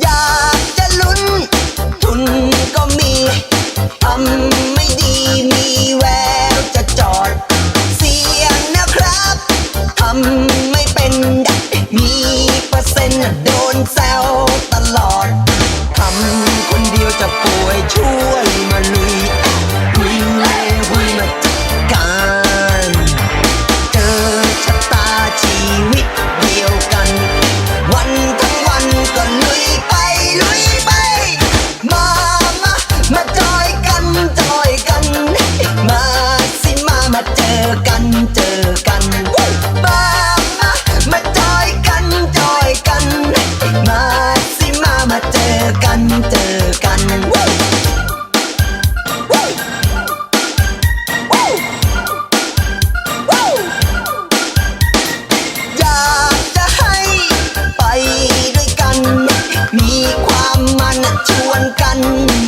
อยากจะลุ้น ทุนก็มีทำไม่ดีมีแววจะจอด เสียงนะครับทำไม่เป็นมีเปอร์เซ็นต์โดนแซวตลอดทำคนเดียวจะป่วยช่วยมาลุย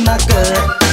my girl.